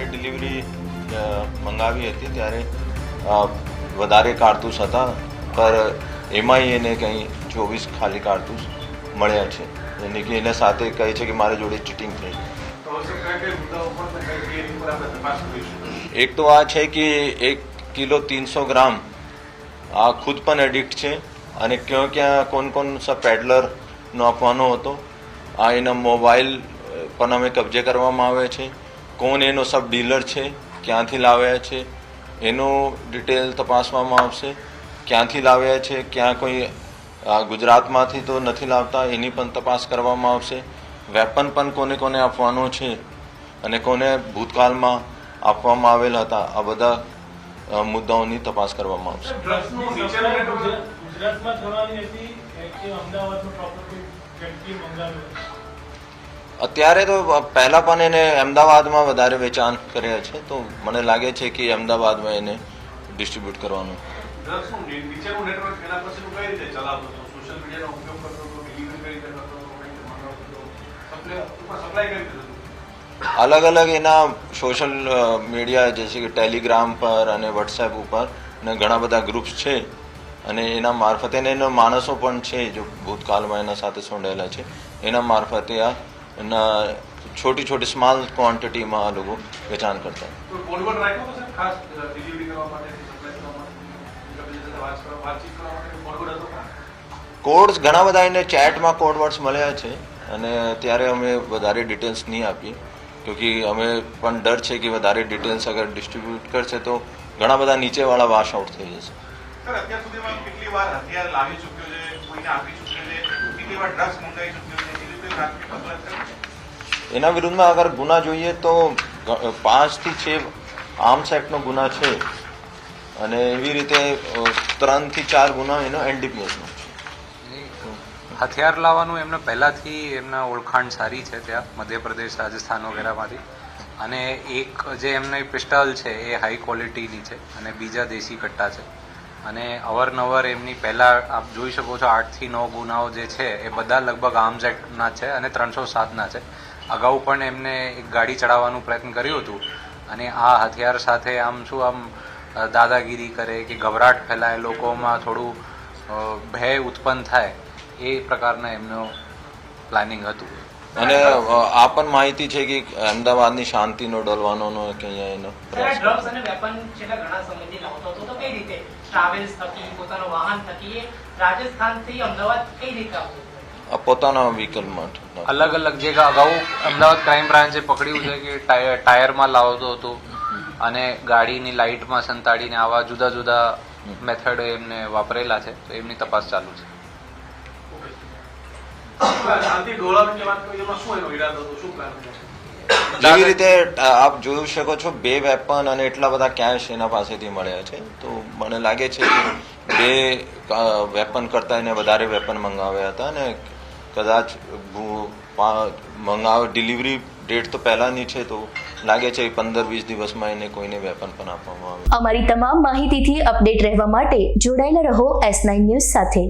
જ્યારે ડિલિવરી મંગાવી હતી ત્યારે વધારે કારતૂસ હતા પર એમાંય એને કંઈ ચોવીસ ખાલી કારતૂસ મળ્યા છે. એને કે એના સાથે કહે છે કે મારી જોડે ચીટિંગ થઈ. એક તો આ છે કે એક કિલો તીનસો ગ્રામ આ ખુદ પણ એડિક્ટ છે અને ક્યાં ક્યાં કોણ કોણ સા પેડલરનો આપવાનો હતો. આ એના મોબાઈલ પણ અમે કબજે કરવામાં આવે છે. કોણ એનો સબ ડીલર છે ક્યાંથી લાવ્યા છે એનો ડિટેલ તપાસવામાં આવશે. ક્યાંથી લાવ્યા છે ક્યાં કોઈ ગુજરાતમાંથી તો નથી લાવતા એની પણ તપાસ કરવામાં આવશે. વેપન પણ કોને કોને આપવાનો છે અને કોને ભૂતકાળમાં આપવામાં આવેલ હતા આ બધા મુદ્દાઓની તપાસ કરવામાં આવશે. અત્યારે તો પહેલાં પણ એને અમદાવાદમાં વધારે વેચાણ કર્યા છે તો મને લાગે છે કે અમદાવાદમાં એને ડિસ્ટ્રીબ્યુટ કરવાનું. અલગ અલગ એના સોશિયલ મીડિયા જેસે કે ટેલિગ્રામ પર અને વોટ્સએપ ઉપર ને ઘણા બધા ગ્રુપ્સ છે. અને એના મારફતે એના માણસો પણ છે જો ભૂતકાળમાં એના સાથે સોંડેલા છે. એના મારફતે આ એના છોટી છોટી સ્મોલ ક્વોન્ટિટીમાં આ લોકો વેચાણ કરતા કોડ્સ ઘણા બધા એને ચેટમાં કોડ વર્ડ્સ મળ્યા છે અને ત્યારે અમે વધારે ડિટેલ્સ નહીં આપીએ ક્યોંકિ અમે પણ ડર છે કે વધારે ડિટેલ્સ અગર ડિસ્ટ્રીબ્યુટ કરશે તો ઘણા બધા નીચેવાળા વાશ આઉટ થઈ જશે અત્યાર સુધીમાં કેટલી વાર હથિયાર લાવી ચૂક્યો છે કોઈને આપી ચૂક્યો છે કેટલી વાર ડ્રગ્સ મંગાવી ચૂક્યો છે એની વિરુદ્ધમાં અગર ગુના જોઈએ તો પાંચથી છ આર્મ્સ એક્ટનો ગુના છે. અને એવી રીતે ત્રણથી ચાર ગુના એનો એનડીપીએસનો હથિયાર લાવવાનું એમને પહેલાંથી એમના ઓળખાણ સારી છે ત્યાં, મધ્યપ્રદેશ, રાજસ્થાન વગેરેમાંથી. અને એક જે એમની પિસ્ટલ છે એ હાઈ ક્વોલિટીની છે અને બીજા દેશી કટ્ટા છે. અને અવારનવાર એમની પહેલાં આપ જોઈ શકો છો આઠથી નવ ગુનાઓ જે છે એ બધા લગભગ આર્મ્સ એક્ટના છે અને ત્રણસો સાતના છે. અગાઉ પણ એમને એક ગાડી ચડાવવાનું પ્રયત્ન કર્યું હતું. અને આ હથિયાર સાથે આમ શું આમ દાદાગીરી કરે કે ગભરાટ ફેલાય લોકોમાં થોડું ભય ઉત્પન્ન થાય એ પ્રકારના એમનું પ્લાનિંગ હતું. અને આ પણ માહિતી છે કે અમદાવાદની શાંતિનો ડોલવાનો કે એનો ડ્રગ્સ અને વેપન છેલ્લા ઘણા સમયથી લાવતો હતો તો કઈ રીતે? ટ્રાવેલ્સ થકી પોતાનો વાહન થકી રાજસ્થાનથી અમદાવાદ કઈ રીતે આવતો? પોતાના વ્હીકલ માટે. અલગ અલગ જે અગાઉ અમદાવાદ ક્રાઇમ બ્રાન્ચે પકડ્યું છે કે ટાયર ટાયરમાં લાવતો હતો અને ગાડીની લાઇટમાં સંતાડીને આવા જુદા જુદા મેથડ એમને વાપરેલા છે તો એમની તપાસ ચાલુ છે. જેવી રીતે આપ જોઈ શકો છો બે વેપન અને એટલા બધા કેશ એના પાસેથી મળ્યા છે. તો મને લાગે છે કે બે વેપન કરતાં એને વધારે વેપન મંગાવ્યા હતા અને કદાચ મંગાવ ડિલિવરી ડેટ તો પહેલાંની છે તો લાગે છે પંદર, વીસ દિવસમાં એને કોઈને વેપન પણ આપવામાં આવે. અમારી તમામ માહિતીથી અપડેટ રહેવા માટે જોડાયેલા રહો એસ નાઇન ન્યૂઝ સાથે.